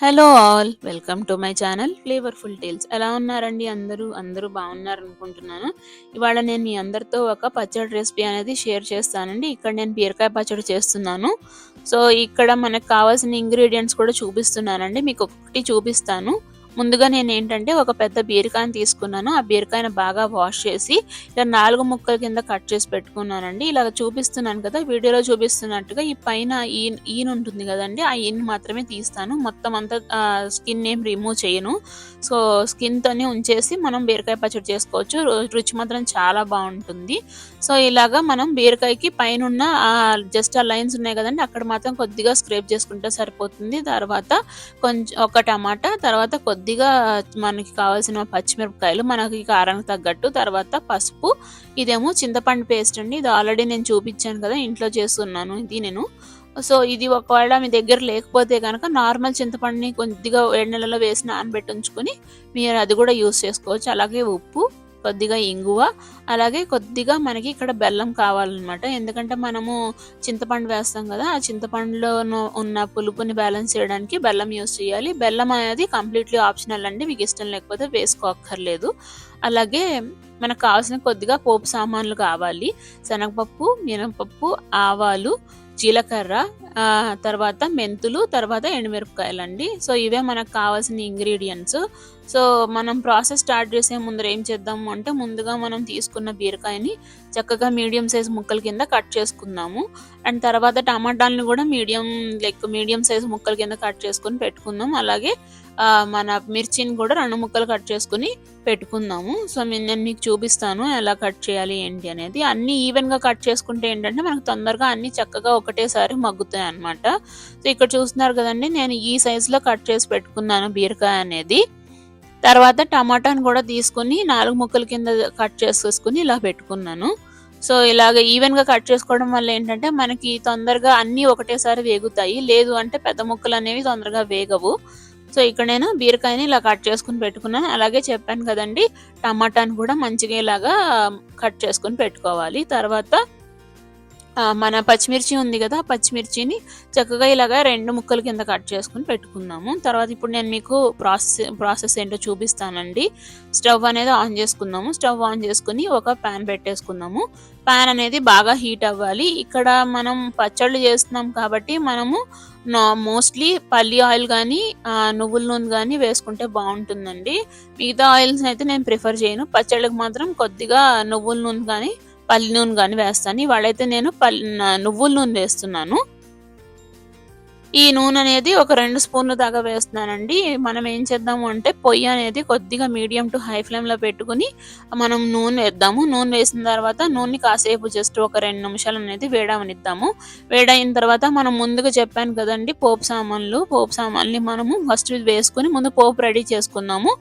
Hello all welcome to my channel flavourful tales ఎలా ఉన్నారండి అందరూ? అందరూ బాగున్నారు అనుకుంటున్నాను ఇవాళ నేను మీ అందరితో ఒక పచ్చడి రెసిపీ అనేది షేర్ చేస్తానండి. ఇక్కడ నేను బీరకాయ పచ్చడి చేస్తున్నాను. సో ఇక్కడ మనకు కావాల్సిన ఇంగ్రీడియంట్స్ కూడా చూపిస్తున్నానండి. మీకు ఒకటి చూపిస్తాను. ముందుగా నేను ఏంటంటే ఒక పెద్ద బీరకాయని తీసుకున్నాను. ఆ బీరకాయని బాగా వాష్ చేసి ఇలా నాలుగు ముక్కల కింద కట్ చేసి పెట్టుకున్నానండి. ఇలా చూపిస్తున్నాను కదా వీడియోలో చూపిస్తున్నట్టుగా ఈ పైన ఈన్ ఈన్ ఉంటుంది కదండి ఆ ఈన్ మాత్రమే తీస్తాను. మొత్తం అంతా స్కిన్ ఏం రిమూవ్ చేయను. సో స్కిన్తోనే ఉంచేసి మనం బీరకాయ పచ్చడి చేసుకోవచ్చు. రు- రుచి మాత్రం చాలా బాగుంటుంది. సో ఇలాగా మనం బీరకాయకి పైన ఉన్న జస్ట్ ఆ లైన్స్ ఉన్నాయి కదండి అక్కడ మాత్రం కొద్దిగా స్క్రేప్ చేసుకుంటే సరిపోతుంది. తర్వాత కొంచెం ఒక టమాటా తర్వాత కొద్ది కొద్దిగా మనకి కావాల్సిన పచ్చిమిరపకాయలు మనకి కారానికి తగ్గట్టు తర్వాత పసుపు ఇదేమో చింతపండు పేస్ట్ అండి. ఇది ఆల్రెడీ నేను చూపించాను కదా ఇంట్లో చేస్తున్నాను ఇది నేను. సో ఇది ఒకవేళ మీ దగ్గర లేకపోతే కనుక నార్మల్ చింతపండుని కొద్దిగా వేడి నెలలో వేసి నానబెట్టి ఉంచుకొని మీరు అది కూడా యూస్ చేసుకోవచ్చు. అలాగే ఉప్పు కొద్దిగా ఇంగువ అలాగే కొద్దిగా మనకి ఇక్కడ బెల్లం కావాలన్నమాట. ఎందుకంటే మనము చింతపండు వేస్తాం కదా ఆ చింతపండులో ఉన్న పులుపుని బ్యాలెన్స్ చేయడానికి బెల్లం యూస్ చేయాలి. బెల్లం అనేది కంప్లీట్లీ ఆప్షనల్ అండి మీకు ఇష్టం లేకపోతే వేసుకోక్కర్లేదు. అలాగే మనకు కావాల్సిన కొద్దిగా పోపు సామాన్లు కావాలి. శనగపప్పు మినపప్పు ఆవాలు జీలకర్ర తర్వాత మెంతులు తర్వాత ఎండుమిరపకాయలు అండి సో ఇవే మనకు కావాల్సిన ఇంగ్రీడియంట్స్. సో మనం ప్రాసెస్ స్టార్ట్ చేసే ముందర ఏం చేద్దాము అంటే ముందుగా మనం తీసుకున్న బీరకాయని చక్కగా మీడియం సైజ్ ముక్కల కింద కట్ చేసుకుందాము. అండ్ తర్వాత టమాటాలను కూడా మీడియం లైక్ మీడియం సైజ్ ముక్కల కింద కట్ చేసుకుని పెట్టుకుందాం. అలాగే మన మిర్చిని కూడా రెండు ముక్కలు కట్ చేసుకుని పెట్టుకుందాము. సో నేను మీకు చూపిస్తాను ఎలా కట్ చేయాలి ఏంటి అనేది. అన్ని ఈవెన్గా కట్ చేసుకుంటే ఏంటంటే మనకు తొందరగా అన్ని చక్కగా ఒకటేసారి మగ్గుతాయి అన్నమాట సో ఇక్కడ చూస్తున్నారు కదండి నేను ఈ సైజులో కట్ చేసి పెట్టుకున్నాను బీరకాయ అనేది. తర్వాత టమాటాని కూడా తీసుకుని నాలుగు ముక్కల కింద కట్ చేసేసుకుని ఇలా పెట్టుకున్నాను. సో ఇలాగ ఈవెన్గా కట్ చేసుకోవడం వల్ల ఏంటంటే మనకి తొందరగా అన్నీ ఒకటేసారి వేగుతాయి. లేదు అంటే పెద్ద ముక్కలు అనేవి తొందరగా వేగవు. సో ఇక్కడ నేను బీరకాయని ఇలా కట్ చేసుకుని పెట్టుకున్నాను. అలాగే చెప్పాను కదండి టమాటాని కూడా మంచిగా ఇలాగా కట్ చేసుకుని పెట్టుకోవాలి. తర్వాత మన పచ్చిమిర్చి ఉంది కదా పచ్చిమిర్చిని చక్కగా ఇలాగా రెండు ముక్కల కింద కట్ చేసుకుని పెట్టుకుందాము. తర్వాత ఇప్పుడు నేను మీకు ప్రాసెస్ ప్రాసెస్ ఏంటో చూపిస్తానండి. స్టవ్ అనేది ఆన్ చేసుకుందాము. స్టవ్ ఆన్ చేసుకుని ఒక ప్యాన్ పెట్టేసుకుందాము. ప్యాన్ అనేది బాగా హీట్ అవ్వాలి. ఇక్కడ మనం పచ్చళ్ళు చేస్తున్నాం కాబట్టి మనము మోస్ట్లీ పల్లి ఆయిల్ కానీ నువ్వుల నూనె కానీ వేసుకుంటే బాగుంటుందండి. మిగతా ఆయిల్స్ అయితే నేను ప్రిఫర్ చేయను. పచ్చళ్ళకి మాత్రం కొద్దిగా నువ్వుల నూనె కానీ పల్లి నూనె కానీ వేస్తాను. ఇవాళైతే నేను పల్లి నువ్వుల నూనె వేస్తున్నాను. ఈ నూనె అనేది ఒక రెండు స్పూన్లు దాకా వేస్తున్నానండి. మనం ఏం చేద్దాము అంటే పొయ్యి అనేది కొద్దిగా మీడియం టు హై ఫ్లేమ్లో పెట్టుకుని మనం నూనె వేద్దాము. నూనె వేసిన తర్వాత నూనె కాసేపు జస్ట్ ఒక రెండు నిమిషాలు అనేది వేడవనిద్దాము. వేడైన తర్వాత మనం ముందుగా చెప్పాను కదండి పోపు సామాన్లు. పోపు సామాన్లు మనము ఫస్ట్ వేసుకుని ముందు పోపు రెడీ చేసుకుందాము.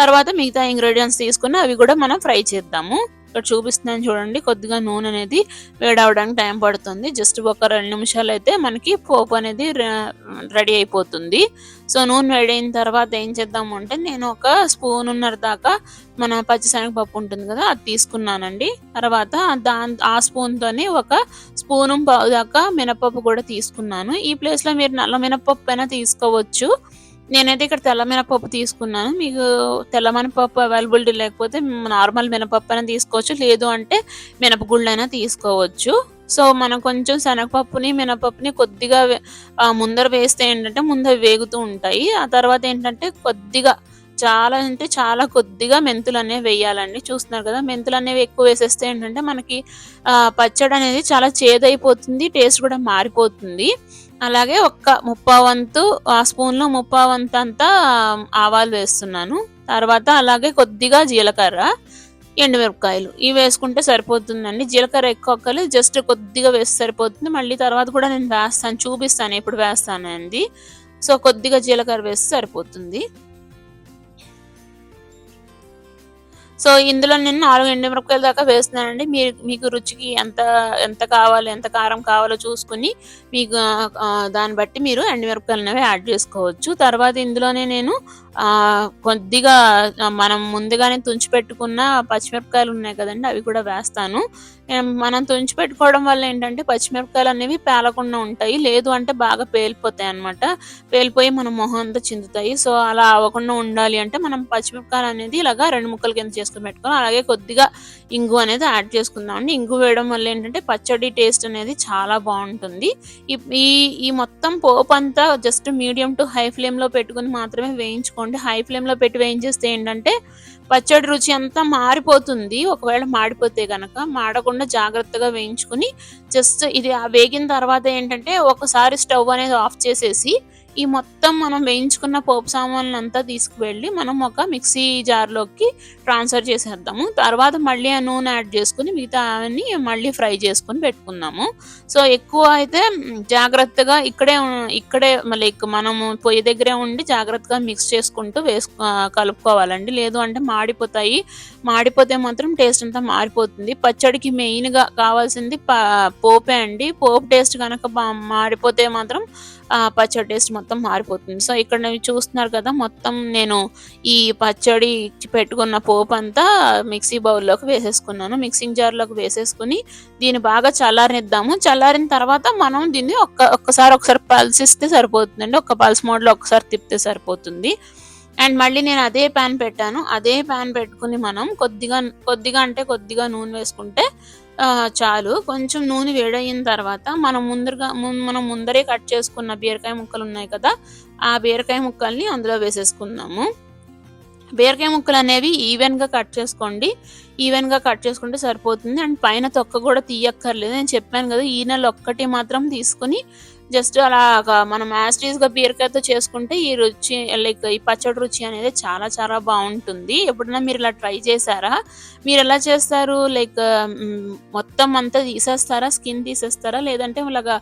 తర్వాత మిగతా ఇంగ్రీడియంట్స్ తీసుకుని అవి కూడా మనం ఫ్రై చేద్దాము. ఇక్కడ చూపిస్తున్నాను చూడండి కొద్దిగా నూనె అనేది వేడవడానికి టైం పడుతుంది. జస్ట్ ఒక రెండు నిమిషాలు అయితే మనకి పోపు అనేది రెడీ అయిపోతుంది. సో నూనె వేడైన తర్వాత ఏం చేద్దాము అంటే నేను ఒక స్పూన్ ఉన్నర దాకా మన పచ్చిశనగపప్పు ఉంటుంది కదా అది తీసుకున్నానండి. తర్వాత దాని ఆ స్పూన్తోనే ఒక స్పూను దాకా మినపప్పు కూడా తీసుకున్నాను. ఈ ప్లేస్లో మీరు నల్ల మినపప్పు అయినా తీసుకోవచ్చు. నేనైతే ఇక్కడ తెల్ల మినపప్పు తీసుకున్నాను మీకు తెల్ల మినపప్పు అవైలబిలిటీ లేకపోతే నార్మల్ మినపప్పు అయినా తీసుకోవచ్చు. లేదు అంటే మినపగుళ్ళు అయినా తీసుకోవచ్చు. సో మనం కొంచెం శనగపప్పుని మినపప్పుని కొద్దిగా ముందర వేస్తే ఏంటంటే ముందర వేగుతూ ఉంటాయి. ఆ తర్వాత ఏంటంటే కొద్దిగా చాలా అంటే చాలా కొద్దిగా మెంతులు అనేవి వేయాలండి. చూస్తున్నారు కదా మెంతులు అనేవి ఎక్కువ వేసేస్తే ఏంటంటే మనకి పచ్చడి అనేది చాలా చేదైపోతుంది టేస్ట్ కూడా మారిపోతుంది. అలాగే ఒక్క ముప్పావంతు ఆ స్పూన్లో ముప్పావంతు అంతా ఆవాలు వేస్తున్నాను. తర్వాత అలాగే కొద్దిగా జీలకర్ర ఎండుమిరపకాయలు. ఇవి వేసుకుంటే సరిపోతుందండి. జీలకర్ర ఎక్కువ ఒక్కలు జస్ట్ కొద్దిగా వేస్తే సరిపోతుంది. మళ్ళీ తర్వాత కూడా నేను వేస్తాను చూపిస్తాను ఎప్పుడు వేస్తానండి. సో కొద్దిగా జీలకర్ర వేస్తే సరిపోతుంది. సో ఇందులో నేను నాలుగు ఎండుమిరపకాయల దాకా వేస్తున్నానండి. మీరు మీకు రుచికి ఎంత ఎంత కావాలి ఎంత కారం కావాలో చూసుకుని మీకు దాన్ని బట్టి మీరు ఎండుమిరపకాయలు అనేవి యాడ్ చేసుకోవచ్చు. తర్వాత ఇందులోనే నేను కొద్దిగా మనం ముందుగానే తుంచి పెట్టుకున్న పచ్చిమిరపకాయలు ఉన్నాయి కదండి అవి కూడా వేస్తాను. మనం తుంచి పెట్టుకోవడం వల్ల ఏంటంటే పచ్చిమిరపకాయలు అనేవి పేలకుండా ఉంటాయి. లేదు అంటే బాగా పేలిపోతాయి అన్నమాట. పేలిపోయి మన మొహం అంతా చిందుతాయి. సో అలా అవ్వకుండా ఉండాలి అంటే మనం పచ్చిమిరపకాయలు అనేది ఇలాగా రెండు ముక్కల కింద చేసుకుని పెట్టుకోవాలి. అలాగే కొద్దిగా ఇంగు అనేది యాడ్ చేసుకుందాం అండి. ఇంగు వేయడం వల్ల ఏంటంటే పచ్చడి టేస్ట్ అనేది చాలా బాగుంటుంది. ఈ- ఈ ఈ మొత్తం పోపు అంతా జస్ట్ మీడియం టు హై ఫ్లేమ్లో పెట్టుకుని మాత్రమే వేయించుకోండి హై ఫ్లేమ్లో పెట్టి వేయించేస్తే ఏంటంటే పచ్చడి రుచి అంతా మారిపోతుంది. ఒకవేళ మాడిపోతే కనుక మాడకుండా జాగ్రత్తగా వేయించుకుని జస్ట్ ఇది ఆ వేగిన తర్వాత ఏంటంటే ఒకసారి స్టవ్ అనేది ఆఫ్ చేసేసి ఈ మొత్తం మనం వేయించుకున్న పోపు సామాన్లు అంతా తీసుకువెళ్ళి మనం ఒక మిక్సీ జార్లోకి ట్రాన్స్ఫర్ చేసేద్దాము. తర్వాత మళ్ళీ ఆ నూనె యాడ్ చేసుకుని మిగతా అవన్నీ మళ్ళీ ఫ్రై చేసుకుని పెట్టుకుందాము. సో ఎక్కువ అయితే జాగ్రత్తగా ఇక్కడే ఇక్కడే లైక్ మనము పొయ్యి దగ్గరే ఉండి జాగ్రత్తగా మిక్స్ చేసుకుంటూ వేసు కలుపుకోవాలండి. లేదు అంటే మాడిపోతాయి. మాడిపోతే మాత్రం టేస్ట్ అంతా మారిపోతుంది. పచ్చడికి మెయిన్గా కావాల్సింది పోపే అండి. పోపు టేస్ట్ కనుక మాడిపోతే మాత్రం పచ్చడి టేస్ట్ మొత్తం మారిపోతుంది. సో ఇక్కడ నేను చూస్తున్నారు కదా మొత్తం నేను ఈ పచ్చడి పెట్టుకున్న పోపు అంతా మిక్సీ బౌల్లోకి వేసేసుకున్నాను. మిక్సింగ్ జార్లోకి వేసేసుకుని దీన్ని బాగా చల్లారనిద్దాము. చల్లారిన తర్వాత మనం దీన్ని ఒక్క ఒక్కసారి ఒకసారి పల్స్ ఇస్తే సరిపోతుందండి. ఒక్క పల్స్ మోడ్లో ఒకసారి తిప్పితే సరిపోతుంది. అండ్ మళ్ళీ నేను అదే ప్యాన్ పెట్టాను. అదే ప్యాన్ పెట్టుకుని మనం కొద్దిగా కొద్దిగా అంటే కొద్దిగా నూనె వేసుకుంటే చాలు. కొంచెం నూనె వేడయిన తర్వాత మనం ముందరగా మనం ముందరే కట్ చేసుకున్న బీరకాయ ముక్కలు ఉన్నాయి కదా ఆ బీరకాయ ముక్కల్ని అందులో వేసేసుకుందాము. బీరకాయ ముక్కలు అనేవి ఈవెన్గా కట్ చేసుకోండి. ఈవెన్గా కట్ చేసుకుంటే సరిపోతుంది. అండ్ పైన తొక్క కూడా తీయక్కర్లేదు. నేను చెప్పాను కదా ఈ నెల ఒక్కటి మాత్రం తీసుకుని జస్ట్ అలా మనం యాస్టీస్గా బీరకాయతో చేసుకుంటే ఈ రుచి లైక్ ఈ పచ్చడి రుచి అనేది చాలా చాలా బాగుంటుంది. ఎప్పుడైనా మీరు ఇలా ట్రై చేశారా? మీరు ఎలా చేస్తారు? లైక్ మొత్తం అంతా తీసేస్తారా? స్కిన్ తీసేస్తారా? లేదంటే ఇలాగా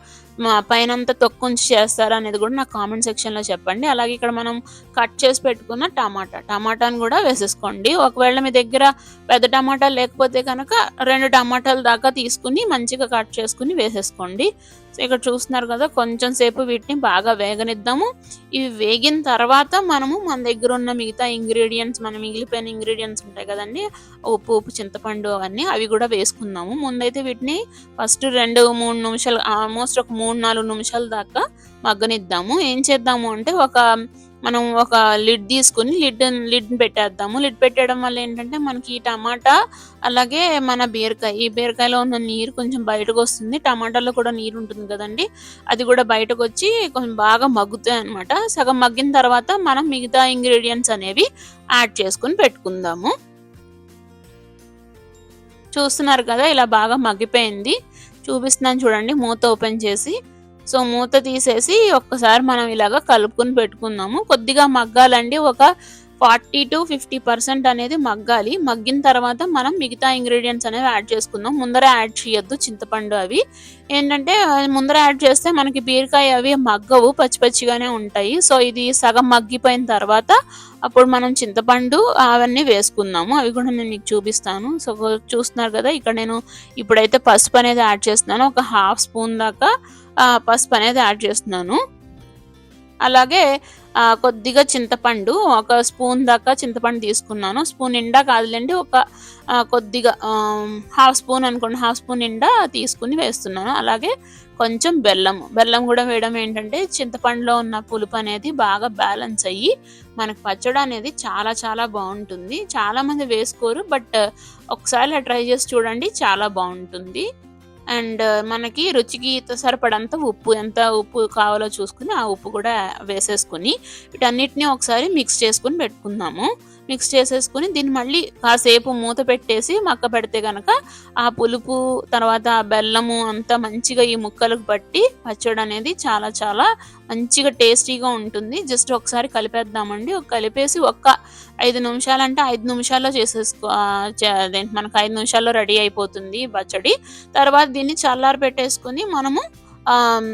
పైన అంతా తొక్కుంచి చేస్తారా అనేది కూడా నాకు కామెంట్ సెక్షన్లో చెప్పండి. అలాగే ఇక్కడ మనం కట్ చేసి పెట్టుకున్న టమాటా. టమాటాని కూడా వేసేసుకోండి. ఒకవేళ మీ దగ్గర పెద్ద టమాటా లేకపోతే కనుక రెండు టమాటాలు దాకా తీసుకుని మంచిగా కట్ చేసుకుని వేసేసుకోండి. సో ఇక్కడ చూస్తున్నారు కదా కొంచెం సేపు వీటిని బాగా వేగనిద్దాము. ఇవి వేగిన తర్వాత మనము మన దగ్గర ఉన్న మిగతా ఇంగ్రీడియంట్స్ మన మిగిలిపోయిన ఇంగ్రీడియంట్స్ ఉంటాయి కదండి ఉప్పు ఉప్పు చింతపండు అవన్నీ అవి కూడా వేసుకుందాము. ముందైతే వీటిని ఫస్ట్ రెండు మూడు నిమిషాలు ఆల్మోస్ట్ ఒక మూడు మూడు నాలుగు నిమిషాల దాకా మగ్గనిద్దాము. ఏం చేద్దాము అంటే ఒక మనం ఒక లిడ్ తీసుకుని లిడ్ లిడ్ పెట్టేద్దాము. లిడ్ పెట్టడం వల్ల ఏంటంటే మనకి ఈ టమాటా అలాగే మన బీరకాయ ఈ బీరకాయలో ఉన్న నీరు కొంచెం బయటకు వస్తుంది. టమాటాలో కూడా నీరు ఉంటుంది కదండి. అది కూడా బయటకు వచ్చి కొంచెం బాగా మగ్గుతాయి అనమాట సగం మగ్గిన తర్వాత మనం మిగతా ఇంగ్రీడియంట్స్ అనేవి యాడ్ చేసుకుని పెట్టుకుందాము. చూస్తున్నారు కదా ఇలా బాగా మగ్గిపోయింది. చూపిస్తున్నాను చూడండి మూత ఓపెన్ చేసి. సో మూత తీసేసి ఒక్కసారి మనం ఇలాగ కలుపుకొని పెట్టుకుందాము. కొద్దిగా మగ్గాలండి ఒక ఫార్టీ టు ఫిఫ్టీ పర్సెంట్ అనేది మగ్గాలి. మగ్గిన తర్వాత మనం మిగతా ఇంగ్రీడియంట్స్ అనేవి యాడ్ చేసుకుందాం. ముందర యాడ్ చేయొద్దు చింతపండు అవి. ఏంటంటే ముందర యాడ్ చేస్తే మనకి బీరకాయ అవి మగ్గవు పచ్చి పచ్చిగానే ఉంటాయి. సో ఇది సగం మగ్గిపోయిన తర్వాత అప్పుడు మనం చింతపండు అవన్నీ వేసుకుందాము. అవి కూడా నేను మీకు చూపిస్తాను. సో చూస్తున్నారు కదా ఇక్కడ నేను ఇప్పుడైతే పసుపు అనేది యాడ్ చేస్తున్నాను. ఒక హాఫ్ స్పూన్ దాకా పసుపు అనేది యాడ్ చేస్తున్నాను. అలాగే కొద్దిగా చింతపండు ఒక స్పూన్ దాకా చింతపండు తీసుకున్నాను. స్పూన్ నిండా కాదులేండి ఒక కొద్దిగా హాఫ్ స్పూన్ అనుకోండి హాఫ్ స్పూన్ నిండా తీసుకుని వేస్తున్నాను. అలాగే కొంచెం బెల్లం బెల్లం కూడా వేయడం ఏంటంటే చింతపండులో ఉన్న పులుపు అనేది బాగా బ్యాలెన్స్ అయ్యి మనకు పచ్చడి అనేది చాలా చాలా బాగుంటుంది. చాలామంది వేసుకోరు బట్ ఒకసారి ట్రై చేసి చూడండి చాలా బాగుంటుంది. అండ్ uh, మనకి రుచికి సరిపడంత ఉప్పు ఎంత ఉప్పు కావాలో చూసుకుని ఆ ఉప్పు కూడా వేసేసుకుని వీటన్నిటిని ఒకసారి మిక్స్ చేసుకుని పెట్టుకుందాము. మిక్స్ చేసేసుకుని దీన్ని మళ్ళీ కాసేపు మూత పెట్టేసి మక్క పెడితే కనుక ఆ పులుపు తర్వాత ఆ బెల్లము అంతా మంచిగా ఈ ముక్కలకు పట్టి పచ్చడి అనేది చాలా చాలా మంచిగా టేస్టీగా ఉంటుంది. జస్ట్ ఒకసారి కలిపేద్దామండి. కలిపేసి ఒక్క ఐదు నిమిషాలు అంటే ఐదు నిమిషాల్లో చేసేసుకో అదేంటి మనకు ఐదు నిమిషాల్లో రెడీ అయిపోతుంది పచ్చడి. తర్వాత దీన్ని చల్లారి పెట్టేసుకుని మనము ఆమ్,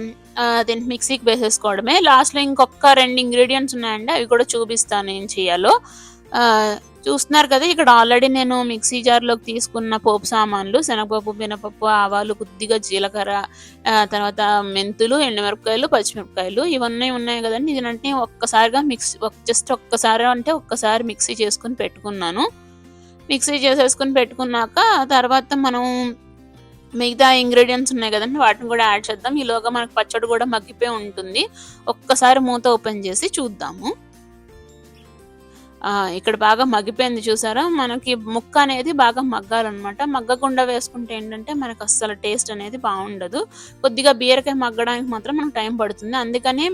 దీన్ని మిక్సీకి వేసేసుకోవడమే. లాస్ట్లో ఇంకొక రెండు ఇంగ్రీడియంట్స్ ఉన్నాయండి. అవి కూడా చూపిస్తాను ఏం చేయాలో. చూస్తున్నారు కదా ఇక్కడ ఆల్రెడీ నేను మిక్సీ జార్లోకి తీసుకున్న పోపు సామాన్లు శనగపప్పు మినపప్పు ఆవాలు కొద్దిగా జీలకర్ర తర్వాత మెంతులు ఎండుమిరపకాయలు పచ్చిమిరపకాయలు ఇవన్నీ ఉన్నాయి కదండి. ఇదంటే ఒక్కసారిగా మిక్స్ జస్ట్ ఒక్కసారి అంటే ఒక్కసారి మిక్సీ చేసుకుని పెట్టుకున్నాను. మిక్సీ చేసేసుకుని పెట్టుకున్నాక తర్వాత మనం మిగతా ఇంగ్రీడియంట్స్ ఉన్నాయి కదండి వాటిని కూడా యాడ్ చేద్దాం. ఈలోగా మనకు పచ్చడి కూడా మగ్గిపోయి ఉంటుంది. ఒక్కసారి మూత ఓపెన్ చేసి చూద్దాము. ఇక్కడ బాగా మగ్గిపోయింది చూసారా? మనకి ముక్క అనేది బాగా మగ్గాలన్నమాట. మగ్గకుండా వేసుకుంటే ఏంటంటే మనకు అస్సలు టేస్ట్ అనేది బాగుండదు. కొద్దిగా బీరకాయ మగ్గడానికి మాత్రం మనకు టైం పడుతుంది. అందుకని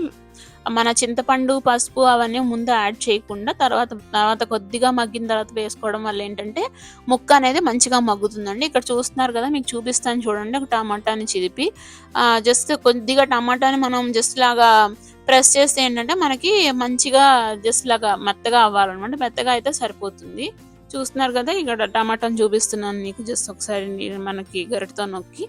మన చింతపండు పసుపు అవన్నీ ముందు యాడ్ చేయకుండా తర్వాత తర్వాత కొద్దిగా మగ్గిన తర్వాత వేసుకోవడం వల్ల ఏంటంటే ముక్క అనేది మంచిగా మగ్గుతుందండి. ఇక్కడ చూస్తున్నారు కదా మీకు చూపిస్తాను చూడండి. ఒక టమాటాని చిదిపి జస్ట్ కొద్దిగా టమాటాని మనం జస్ట్ లాగా ప్రెస్ చేస్తే ఏంటంటే మనకి మంచిగా జస్ట్ లాగా మెత్తగా అవ్వాలన్నమాట. మెత్తగా అయితే సరిపోతుంది. చూస్తున్నారు కదా ఇక్కడ టమాటాని చూపిస్తున్నాను మీకు. జస్ట్ ఒకసారి మనకి గరిటతో నొక్కి.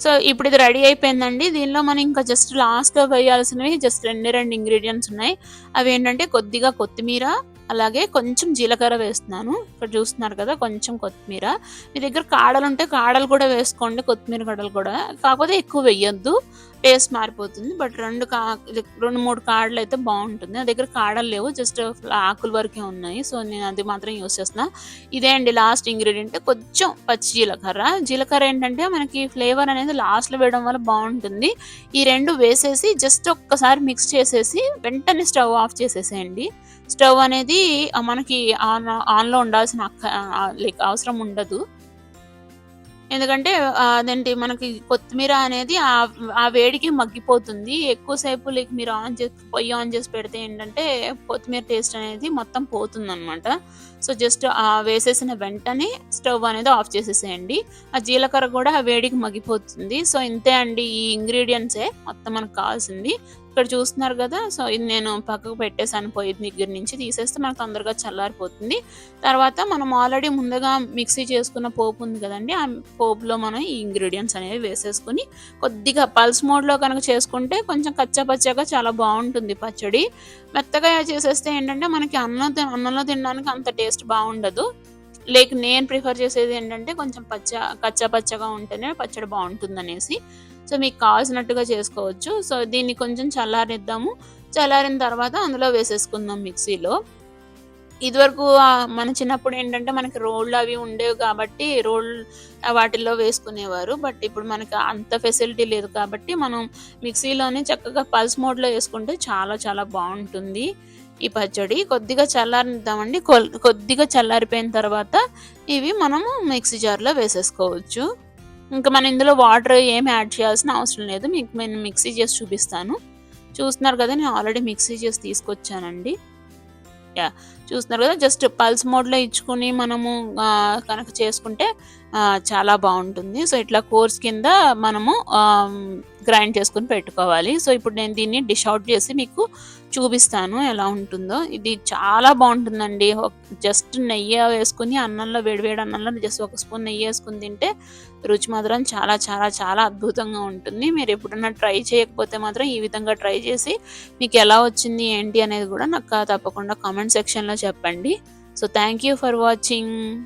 సో ఇప్పుడు ఇది రెడీ అయిపోయిందండి. దీనిలో మనం ఇంకా జస్ట్ లాస్ట్లో వేయాల్సినవి జస్ట్ రెండు రెండు ఇంగ్రీడియంట్స్ ఉన్నాయి. అవి ఏంటంటే కొద్దిగా కొత్తిమీర అలాగే కొంచెం జీలకర్ర వేస్తున్నాను. ఇక్కడ చూస్తున్నారు కదా కొంచెం కొత్తిమీర. మీ దగ్గర కాడలు ఉంటే కాడలు కూడా వేసుకోండి కొత్తిమీర కాడలు కూడా. కాకపోతే ఎక్కువ వేయొద్దు టేస్ట్ మారిపోతుంది. బట్ రెండు కా రెండు మూడు కాడలు అయితే బాగుంటుంది. నా దగ్గర కాడలు లేవు జస్ట్ ఆకుల వరకే ఉన్నాయి. సో నేను అది మాత్రం యూస్ చేస్తున్నా. ఇదే అండి లాస్ట్ ఇంగ్రీడియంట్. కొంచెం పచ్చి జీలకర్ర. జీలకర్ర ఏంటంటే మనకి ఫ్లేవర్ అనేది లాస్ట్లో వేయడం వల్ల బాగుంటుంది. ఈ రెండు వేసేసి జస్ట్ ఒక్కసారి మిక్స్ చేసేసి వెంటనే స్టవ్ ఆఫ్ చేసేసేయండి. స్టవ్ అనేది మనకి ఆన్ ఆన్లో ఉండాల్సిన లైక్ అవసరం ఉండదు. ఎందుకంటే అదేంటి మనకి కొత్తిమీర అనేది ఆ ఆ వేడికి మగ్గిపోతుంది. ఎక్కువసేపు లైక్ మీరు ఆన్ చేసి పొయ్యి ఆన్ చేసి పెడితే ఏంటంటే కొత్తిమీర టేస్ట్ అనేది మొత్తం పోతుంది అనమాట సో జస్ట్ ఆ వేసేసిన వెంటనే స్టవ్ అనేది ఆఫ్ చేసేసేయండి. ఆ జీలకర్ర కూడా ఆ వేడికి మగ్గిపోతుంది. సో ఇంతే అండి ఈ ఇంగ్రీడియంట్సే మొత్తం మనకు కావాల్సింది. ఇక్కడ చూస్తున్నారు కదా సో ఇది నేను పక్కకు పెట్టేసాను పొయ్యి దగ్గర నుంచి తీసేస్తే మనకు తొందరగా చల్లారిపోతుంది. తర్వాత మనం ఆల్రెడీ ముందుగా మిక్సీ చేసుకున్న పోపు ఉంది కదండి ఆ పోపులో మనం ఈ ఇంగ్రీడియంట్స్ అనేవి వేసేసుకుని కొద్దిగా పల్స్ మోడ్లో కనుక చేసుకుంటే కొంచెం కచ్చాపచ్చగా చాలా బాగుంటుంది పచ్చడి. మెత్తగా చేసేస్తే ఏంటంటే మనకి అన్నం తిన- అన్నంలో తినడానికి అంత టేస్ట్ బాగుండదు. లేక నేను ప్రిఫర్ చేసేది ఏంటంటే కొంచెం పచ్చ కచ్చా పచ్చగా ఉంటేనే పచ్చడి బాగుంటుంది అనేసి సో మీకు కావాల్సినట్టుగా చేసుకోవచ్చు. సో దీన్ని కొంచెం చల్లారిద్దాము. చల్లారిన తర్వాత అందులో వేసేసుకుందాం మిక్సీలో. ఇదివరకు మన చిన్నప్పుడు ఏంటంటే మనకి రోళ్ళు అవి ఉండేవి కాబట్టి రోల్ వాటిల్లో వేసుకునేవారు. బట్ ఇప్పుడు మనకి అంత ఫెసిలిటీ లేదు కాబట్టి మనం మిక్సీలోనే చక్కగా పల్స్ మోడ్లో వేసుకుంటే చాలా చాలా బాగుంటుంది ఈ పచ్చడి. కొద్దిగా చల్లారిద్దామండి. కొల్- కొద్దిగా చల్లారిపోయిన తర్వాత ఇవి మనము మిక్సీ జార్లో వేసేసుకోవచ్చు. ఇంకా మనం ఇందులో వాటర్ ఏమి యాడ్ చేయాల్సిన అవసరం లేదు. మీకు నేను మిక్సీ చేసి చూపిస్తాను. చూస్తున్నారు కదా నేను ఆల్రెడీ మిక్సీ చేసి తీసుకొచ్చానండి. యా చూస్తున్నారు కదా జస్ట్ పల్స్ మోడ్లో ఇచ్చుకుని మనము కనుక చేసుకుంటే చాలా బాగుంటుంది. సో ఇట్లా కోర్స్ కింద మనము గ్రైండ్ చేసుకుని పెట్టుకోవాలి. సో ఇప్పుడు నేను దీన్ని డిష్ అవుట్ చేసి మీకు చూపిస్తాను ఎలా ఉంటుందో. ఇది చాలా బాగుంటుందండి. జస్ట్ నెయ్యి వేసుకుని అన్నంలో వేడివేడి అన్నంలో జస్ట్ ఒక స్పూన్ నెయ్యి వేసుకుని తింటే రుచి మాత్రం చాలా చాలా చాలా అద్భుతంగా ఉంటుంది. మీరు ఎప్పుడన్నా ట్రై చేయకపోతే మాత్రం ఈ విధంగా ట్రై చేసి మీకు ఎలా వచ్చింది ఏంటి అనేది కూడా నాకు తప్పకుండా కామెంట్ సెక్షన్లో చెప్పండి. So thank you for watching.